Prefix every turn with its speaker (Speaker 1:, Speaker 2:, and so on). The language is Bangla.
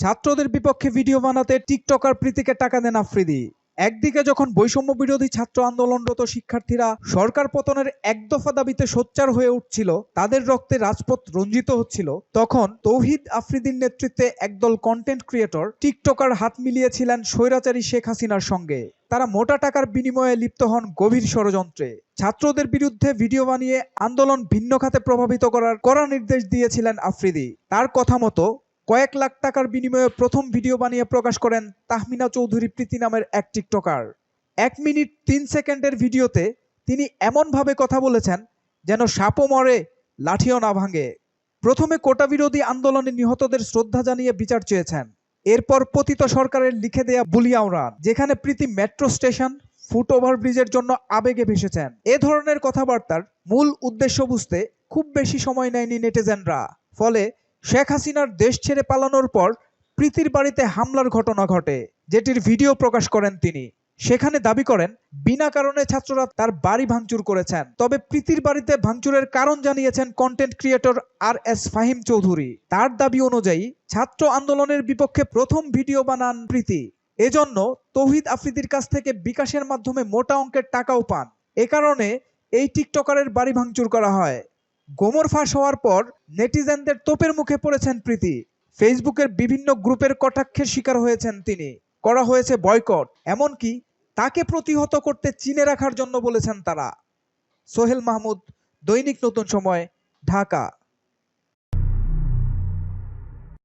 Speaker 1: ছাত্রদের বিপক্ষে ভিডিও বানাতে টিকটকার প্রীতিকে টাকা দেন আফ্রিদি। একদিকে যখন বৈষম্য বিরোধী ছাত্র আন্দোলনরত শিক্ষার্থীরা সরকার পতনের একদফা দাবিতে সোচ্চার হয়ে উঠছিল, তাদের রক্তে রাজপথ রঞ্জিত হচ্ছিল, তখন তৌহিদ আফ্রিদির নেতৃত্বে একদল কন্টেন্ট ক্রিয়েটর টিকটকার হাত মিলিয়েছিলেন স্বৈরাচারী শেখ হাসিনার সঙ্গে। তারা মোটা টাকার বিনিময়ে লিপ্ত হন গভীর ষড়যন্ত্রে। ছাত্রদের বিরুদ্ধে ভিডিও বানিয়ে আন্দোলন ভিন্ন খাতে প্রভাবিত করার কড়া নির্দেশ দিয়েছিলেন আফ্রিদি। তার কথা মতো কয়েক লাখ টাকার বিনিময়ে প্রথম ভিডিও বানিয়ে প্রকাশ করেন তাহমিনা চৌধুরী প্রীতি নামের এক টিকটকার। এক মিনিট তিন সেকেন্ডের ভিডিওতে তিনি এমনভাবে কথা বলেছেন যেন সাপও মরে, লাঠিও না ভাঙে। প্রথমে কোটা বিরোধী আন্দোলনে নিহতদের শ্রদ্ধা জানিয়ে বিচার চেয়েছেন। এরপর পতিত সরকারের লিখে দেয়া বুলিয়াওরান যেখানে প্রীতি মেট্রো স্টেশন, ফুট ওভারব্রিজের জন্য আবেগে ভেসেছেন। এ ধরনের কথাবার্তার মূল উদ্দেশ্য বুঝতে খুব বেশি সময় নেয়নি নেটিজেনরা। ফলে শেখ হাসিনার দেশ ছেড়ে পালানোর পর প্রীতির বাড়িতে হামলার ঘটনা ঘটে, যেটির ভিডিও প্রকাশ করেন তিনি। সেখানে দাবি করেন, বিনা কারণে ছাত্ররা তার বাড়ি ভাঙচুর করেছেন। তবে প্রীতির বাড়িতে ভাঙচুরের কারণ জানিয়েছেন content creator R S Fahim Chowdhury. তার দাবি অনুযায়ী, ছাত্র আন্দোলনের বিপক্ষে প্রথম ভিডিও বানান প্রীতি। এজন্য তৌহিদ আফ্রিদির কাছ থেকে বিকাশের মাধ্যমে মোটা অঙ্কের টাকাও পান। এ কারণে এই টিকটকারের বাড়ি ভাঙচুর করা হয়। গোমর ফাঁস হওয়ার পর নেটিজেনদের তোপের মুখে পড়েছেন প্রীতি। ফেসবুকের বিভিন্ন গ্রুপের কটাক্ষের শিকার হয়েছেন তিনি। করা হয়েছে বয়কট, এমনকি তাকে প্রতিহত করতে চিনে রাখার জন্য বলেছেন তারা। সোহেল মাহমুদ, দৈনিক নতুন সময়, ঢাকা।